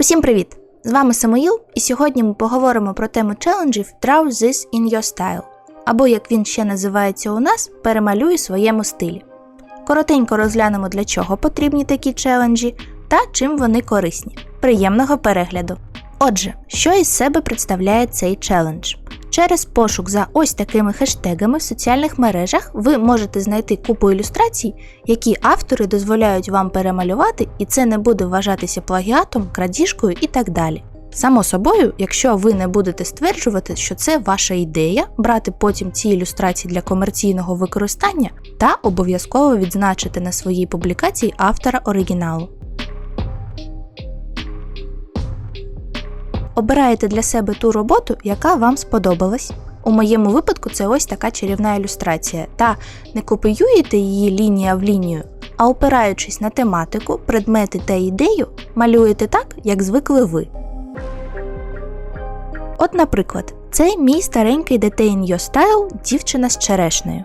Усім привіт! З вами Самоїл, і сьогодні ми поговоримо про тему челенджів Draw This in Your Style, або як він ще називається у нас, перемалюй у своєму стилі. Коротенько розглянемо, для чого потрібні такі челенджі та чим вони корисні. Приємного перегляду! Отже, що із себе представляє цей челендж? Через пошук за ось такими хештегами в соціальних мережах ви можете знайти купу ілюстрацій, які автори дозволяють вам перемалювати, і це не буде вважатися плагіатом, крадіжкою і так далі. Само собою, якщо ви не будете стверджувати, що це ваша ідея, брати потім ці ілюстрації для комерційного використання та обов'язково відзначити на своїй публікації автора оригіналу. Обираєте для себе ту роботу, яка вам сподобалась. У моєму випадку це ось така чарівна ілюстрація, та не копіюєте її лінія в лінію, а опираючись на тематику, предмети та ідею, малюєте так, як звикли ви. От, наприклад, це мій старенький Detain Your Style дівчина з черешнею.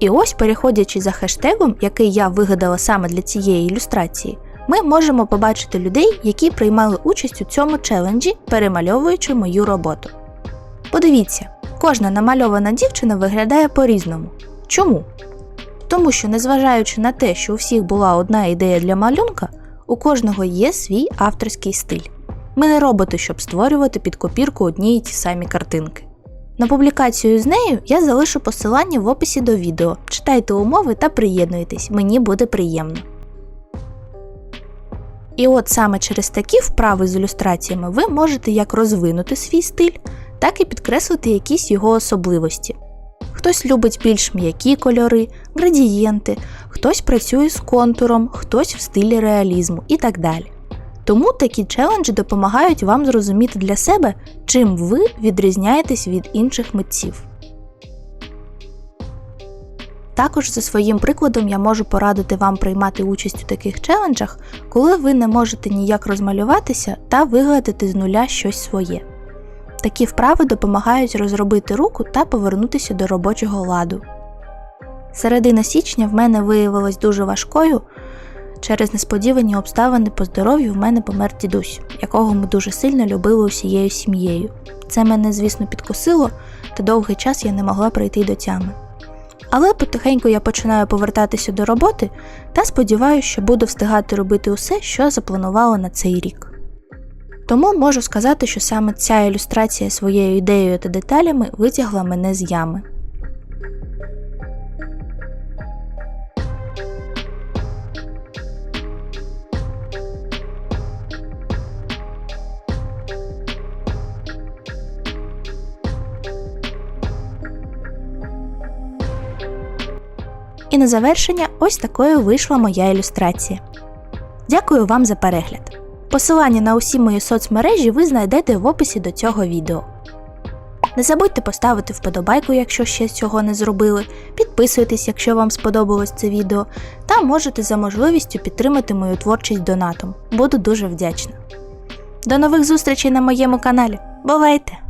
І ось, переходячи за хештегом, який я вигадала саме для цієї ілюстрації, ми можемо побачити людей, які приймали участь у цьому челенджі, перемальовуючи мою роботу. Подивіться, кожна намальована дівчина виглядає по-різному. Чому? Тому що, незважаючи на те, що у всіх була одна ідея для малюнка, у кожного є свій авторський стиль. Ми не роботи, щоб створювати під копірку одні й ті самі картинки. На публікацію з нею я залишу посилання в описі до відео. Читайте умови та приєднуйтесь, мені буде приємно. І от саме через такі вправи з ілюстраціями ви можете як розвинути свій стиль, так і підкреслити якісь його особливості. Хтось любить більш м'які кольори, градієнти, хтось працює з контуром, хтось в стилі реалізму і так далі. Тому такі челенджі допомагають вам зрозуміти для себе, чим ви відрізняєтесь від інших митців. Також за своїм прикладом я можу порадити вам приймати участь у таких челенджах, коли ви не можете ніяк розмалюватися та вигадати з нуля щось своє. Такі вправи допомагають розробити руку та повернутися до робочого ладу. Середина січня в мене виявилась дуже важкою. Через несподівані обставини по здоров'ю в мене помер дідусь, якого ми дуже сильно любили усією сім'єю. Це мене, звісно, підкосило, та довгий час я не могла прийти до тями. Але потихеньку я починаю повертатися до роботи та сподіваюся, що буду встигати робити усе, що запланувала на цей рік. Тому можу сказати, що саме ця ілюстрація своєю ідеєю та деталями витягла мене з ями. І на завершення ось такою вийшла моя ілюстрація. Дякую вам за перегляд. Посилання на усі мої соцмережі ви знайдете в описі до цього відео. Не забудьте поставити вподобайку, якщо ще цього не зробили, підписуйтесь, якщо вам сподобалось це відео, та можете за можливістю підтримати мою творчість донатом. Буду дуже вдячна. До нових зустрічей на моєму каналі. Бувайте!